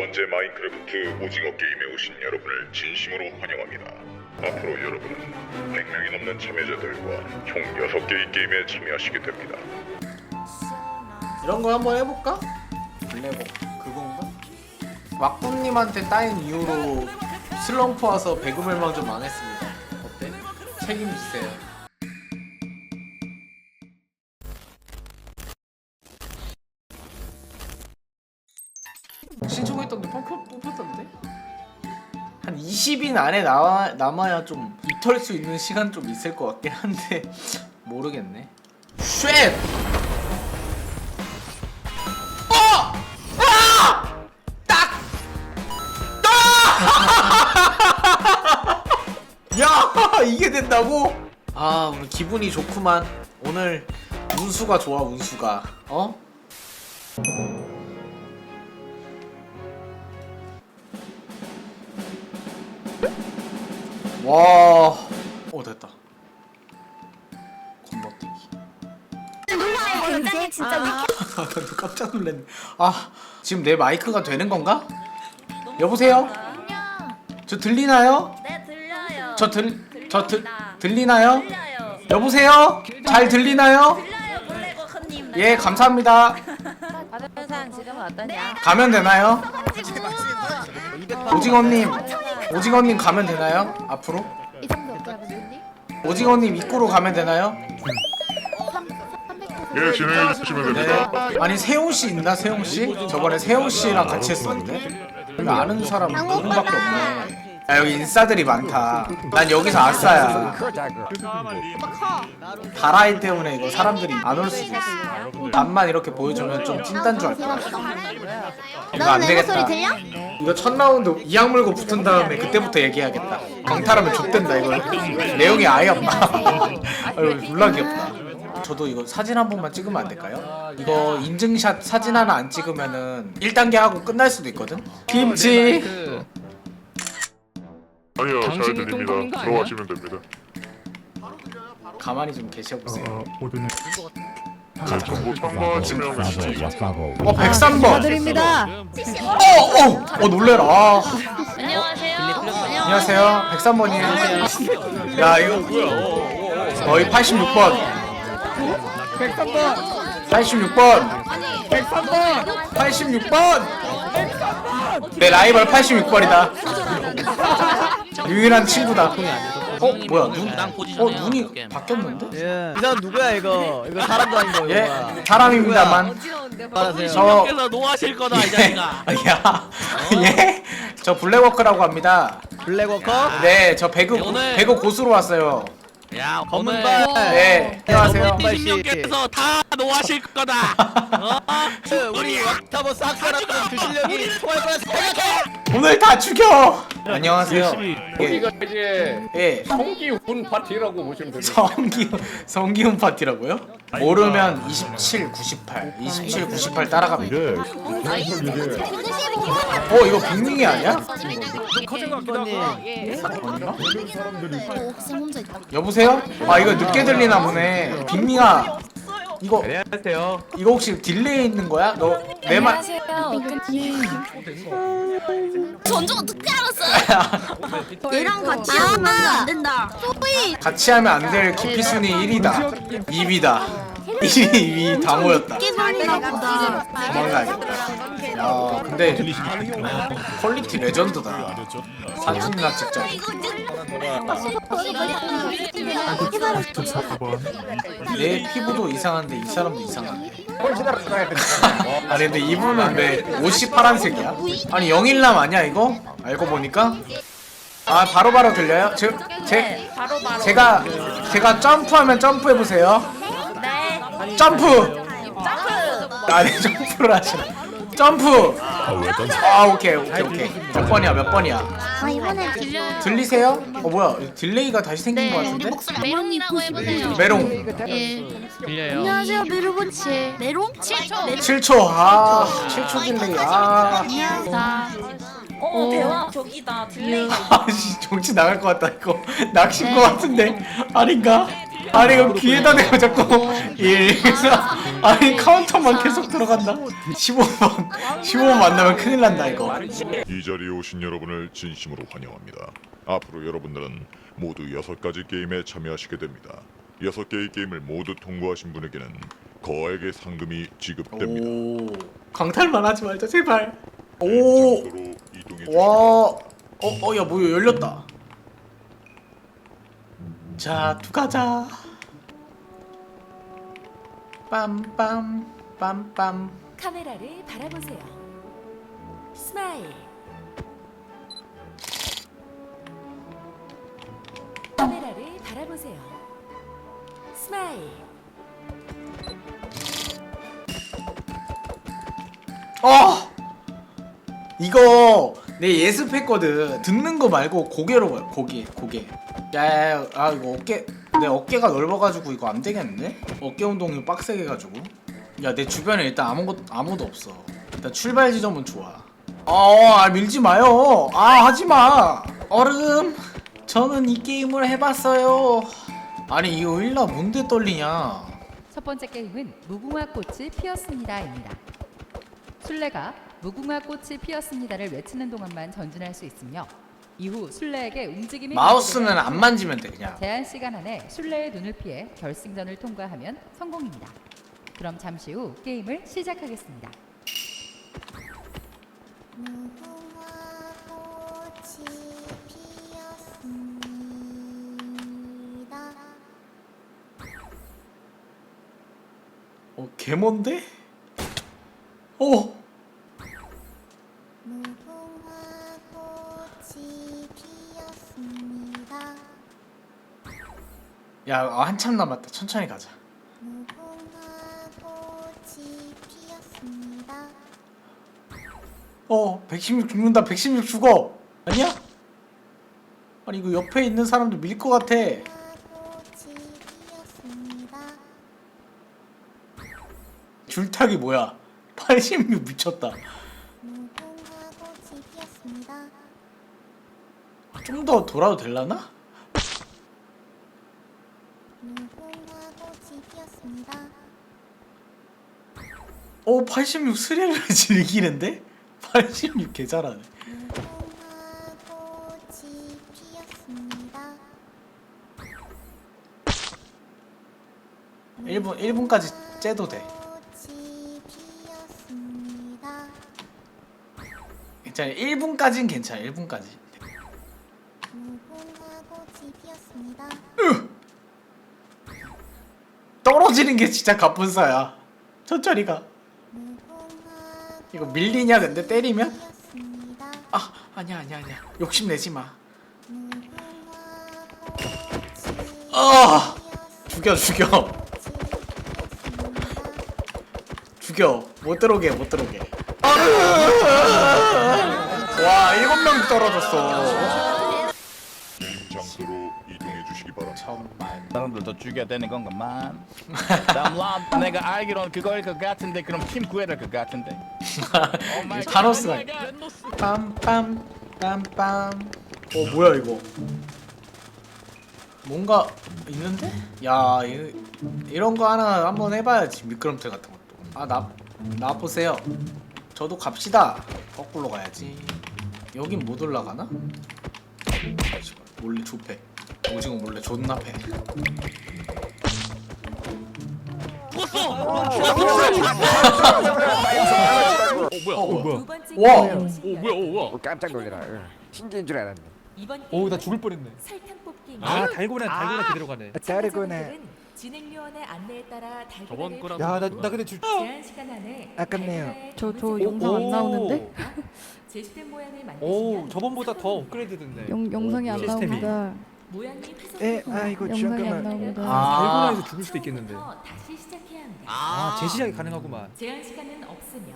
번째 마인크래프트 오징어 게임에 오신 여러분을 진심으로 환영합니다. 앞으로 여러분은 100명이 넘는 참여자들과 총 6개의 게임에 참여하시게 됩니다. 이런 거 한번 해볼까? 블랙복 그건가? 왁구님한테 따인 이후로 슬럼프 와서 배그 멸망 좀 망했습니다. 어때? 책임지세요. 뽑혔, 뽑혔던데? 한 20인 안에 나와, 남아야 좀 입털 수 있는 시간 좀 있을 것 같긴 한데 모르겠네. 쉣! 어! 아! 이게 된다고? 아 오늘 기분이 좋구만 오늘 운수가 좋아 운수가 어? 와, 오 됐다. 건너뛰기. 굉장히 진짜 아, 깜짝 놀랐네. 아, 지금 내 마이크가 되는 건가? 여보세요? 저 들리나요? 네 들려요. 저 들, 저 들. 들리나요? 들려요. 여보세요? 잘 들리나요? 들려요 블랙워 커님. 예, 감사합니다. 현상 지금 어떠냐? 가면 되나요? 오징어님, 오징어님 가면 되나요? 앞으로? 이 정도 하면 되니? 오징어님 입구로 가면 되나요? 예, 진행해 주시면 네. 됩니다. 아니 세용 씨 있나 세용 씨? 저번에 세용 씨랑 같이 했었는데. 여기 아는 사람 누군밖에 없네. 아 여기 인싸들이 많다. 난 여기서 아싸야. 다라이 때문에 이거 사람들이 안 올 수도 있어. 남만 이렇게 보여주면 좀 찐딴 줄알 거야. 이거 안 되겠다. 들려? 이거 첫 라운드 이악 물고 붙은 다음에 그때부터 얘기해야겠다. 강탈하면 족된다 이거. 내용이 아예 없다. 아유 졸라 귀엽다. 저도 이거 사진 한 번만 찍으면 안 될까요? 이거 인증샷 사진 하나 안 찍으면은 1단계 하고 끝날 수도 있거든. 김치. 아니요, 잘 당신이 들립니다. 아니야? 들어가시면 됩니다. 가만히 좀 계셔 보세요. 네, 정보 참고하시면 어 103번. 드립니다. 어, 어, 어 놀래라. 아, 안녕하세요. 안녕하세요. 103번이에요. 야 이거 거의 86번. 86번. 86번. 내 라이벌 86번이다. 유일한 친구다. 어 뭐야 눈? 어 눈이 바뀌었는데? 예. 이 사람 누구야 이거? 이거 사람도 아니고 이거 예 뭐야? 사람입니다만. 저 께서 노하실 거다 이 예. 자식아. 야, 예? 저 블랙워크라고 합니다. 블랙워커? 네, 저 배그 고- 오늘- 배그 고수로 왔어요. 야 검은 발. 네, 안녕하세요. 검은 발 씨. 님께서 다 노하실 거다. 어? 그, 우리 왁타버 싹 살았던 그 실력이 통할 거라 생각해. 오늘 다 죽여. 안녕하세요. 예, 여기가 이제 예. 성기훈 파티라고 보시면 됩니다. 성기훈 성기훈 파티라고요? 모르면 27, 98, 27, 98 따라가면. 돼. 어 이거 빅밍이 아니야? 아닌가? 옥쌤 혼자 있다. 여보세요? 아 이거 늦게 들리나 보네. 빅밍아. 이거 안녕하세요. 이거 혹시 딜레이 있는 거야? 너 내 말. 전주 어떻게 알았어? 얘랑 같이 하면 안 된다. 같이 하면 안될 기피 순위 1위다. 2위다. 1위, 2위 다 모였다. 도망가야겠다. 야, 근데 퀄리티 레전드다. 사진이나 찍자. 내 피부도 이상한데 이 사람도 이상하네. 아니 근데 이분은 왜 옷이 파란색이야? 아니 영일남 아니야 이거? 알고 보니까 아 바로바로 들려요? 제, 제, 바로. 제가 제가 점프하면 점프해 보세요. 네. 점프. 점프. 아니 점프를 하시나? 점프. 아 오케이 오케이 오케이. 몇 번이야 몇 번이야? 아 이번에 들려. 들리세요? 어 뭐야 딜레이가 다시 생긴 것 같은데? 메롱이라고 해보세요. 메롱 예. 들려요. 안녕하세요 메르보치. 메롱? 7초. 메롱. 7초 아 7초 딜레이 아 어 대화 저기다 딜레이. 아씨 정치 나갈 것 같다 이거 낚신 것 같은데 아닌가? 아니 이거 귀에다 대고 자꾸 1 4 아니 카운터만 계속 들어간다? 15번 15번 만나면 큰일 난다 이거. 이 자리에 오신 여러분을 진심으로 환영합니다. 앞으로 여러분들은 모두 여섯 가지 게임에 참여하시게 됩니다. 여섯 개의 게임을 모두 통과하신 분에게는 거액의 상금이 지급됩니다. 오. 강탈만 하지 말자 제발. 오. 장소로 이동해 주시기 오. 와 어어야 뭐야 열렸다 자 두가자 빰빰 빰빰 카메라를 바라보세요. 스마일. 카메라를 바라보세요. 스마일. 어 이거 내 예습했거든. 듣는 거 말고 고개로 가 고개 고개. 야아 이거 어깨 내 어깨가 넓어가지고 이거 안 되겠는데? 어깨 운동이 빡세게 해가지고. 야 내 주변에 일단 아무것 아무도 없어. 일단 출발 지점은 좋아 어 아, 밀지 마요. 아 하지 마. 얼음. 저는 이 게임을 해봤어요. 아니 이거 일라 뭔데 떨리냐? 첫 번째 게임은 무궁화 꽃이 피었습니다입니다. 술래가 무궁화 꽃이 피었습니다를 외치는 동안만 전진할 수 있으며 이후 술래에게 움직임이 마우스는 안 만지면 돼 그냥 제한 시간 안에 술래의 눈을 피해 결승전을 통과하면 성공입니다. 그럼 잠시 후 게임을 시작하겠습니다. 어 개뭔데? 어 야, 아, 한참 남았다. 천천히 가자. 어, 116 죽는다. 116 죽어. 아니야? 아니 이거 옆에 있는 사람도 밀 것 같아. 줄타기 뭐야? 86 미쳤다. 좀더 돌아도 될라나? 오, 86 스릴을 즐기는데? 86 개잘하네. 일분 1분까지 째도 돼. 괜찮아. 1분까지는 괜찮아. 1분까지. 떨어지는 게 진짜 갑분싸야. 천천히 가. 이거 밀리냐 근데 때리면? 아 아니야 아니야 아니야. 욕심 내지 마. 아 죽여 죽여 죽여 못 들어오게 못 들어오게. 와 일곱 명 떨어졌어. 천만. 사람들도 죽여야 되는 건가만. 라운드 내가 알기로는 그거일 것 같은데 그럼 팀 구해야 될 것 같은데. 이 타노스가 빰빰 빰빰 어 뭐야 이거 뭔가 있는데? 야 이, 이런 거 하나 한번 해봐야지 미끄럼틀 같은 것도 아나 나보세요 저도 갑시다 거꾸로 가야지 여긴 못 올라가나? 씨발, 몰래 좁해 오징어 몰래 존나 패 어 뭐야? 와. 오 뭐야? 오 뭐야? 깜짝 놀래라. 신기인 줄 알았네. 오, 나 죽을 뻔했네. 아, 달고나 달고나 그대로 가네. 다르구나. 참가자들은 진행 요원의 안내에 따라 저번 달고나를 거랑 야, 나, 나 근데 줄. 제한 시간 안에 아깝네요. 저- 저 영상 안 나오는데? 제시된 모양을 만드시면 오, 저번보다 더 업그레이드됐네. 영, 영상이 안 시스템이. 모양이 에, 아이고 안 잠깐만. 아. 달고나에서 죽을 수도 있겠는데. 처음부터 다시 시작해야 합니다. 아, 재시작이 가능하구만. 제한 시간은 없으며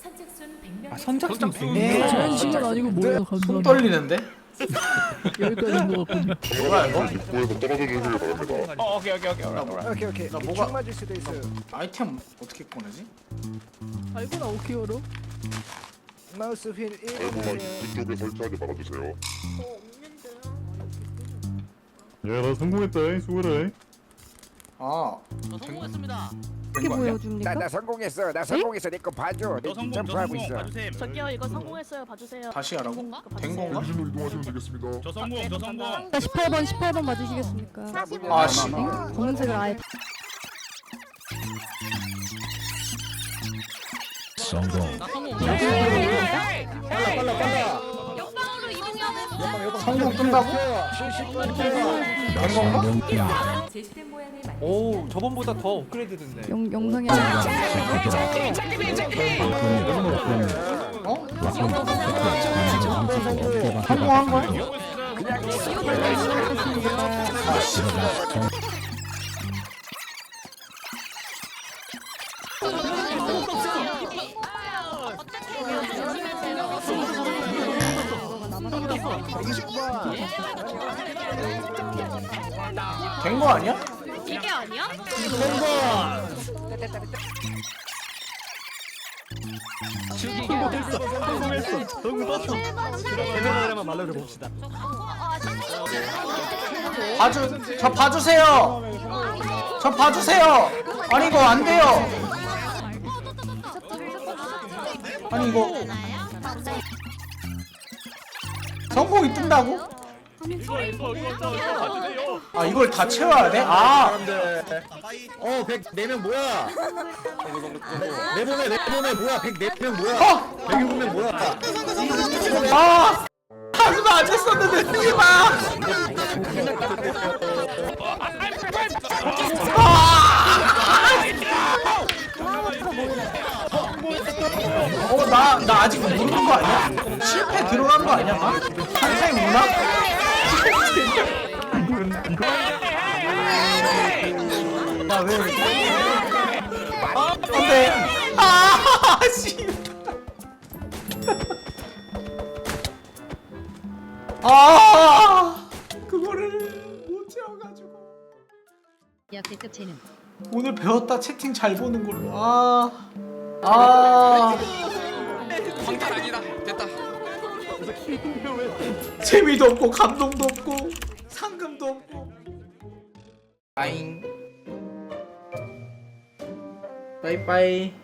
선착순 100명의 아, 선착순 선착순. 100명. 제한 시간 아니고 뭐야? 손 떨리는데? 여기까지인 것 같군요. 뭐야 이거? 입구에서 떨어져 주시기 바랍니다. 어, 오케이 오케이 오케이. alright, alright. 오케이 오케이. 나 뭐가- 총 맞을 수도 있어요. 아이템 어떻게 꺼내지? 알고 나 어떻게 열어? 마우스 휠 알고만 1. 그쪽에 설치하지 말아주세요. 야, 나 성공했다. 수고라. 아 성공했습니다. 어떻게 보여줍니까? 나, 나 성공했어. 나 성공했어. 내 거 봐줘. 내 점프하고 있어. 저기요 이거 성공했어요 봐주세요 다시 하라고? 건가? 된 건가? 저 성공 저 성공. 18번 18번 봐주시겠습니까? 아 씨 검은색을 아예 나 성공. 옆방으로 이동해야 성공 뜬다고? 된 건가? 제시된 모양을 오 저번보다 더 업그레이드 됐네. 영, 영상에 어? 성공한 거야? 된 거 아니야? 이게 아니야? 봐주 저 봐주세요. 저 봐주세요. 아니 이거 안 돼요. 아니 이거 성공이 뜬다고? 아 이걸 다 채워야 돼? 아 어, 104명 뭐야? 내 몸에 내 몸에 뭐야? 104명 뭐야? 어! 106명 뭐야? 아! 하지마 안 됐었는데 쓰지마! 어, 나, 나 아직 모르는 거 아니야? 실패 들어간 거 아니야, 나? 한생 문화? 나 왜? 안 돼. 아, 씨. 아 그거를 못 채워가지고 역대급 재능. 오늘 배웠다 채팅 잘 보는 걸로 아 아. 광탈 아니다. 됐다. 재미도 없고 감동도 없고 상금도 없고 빠잉 빠이빠이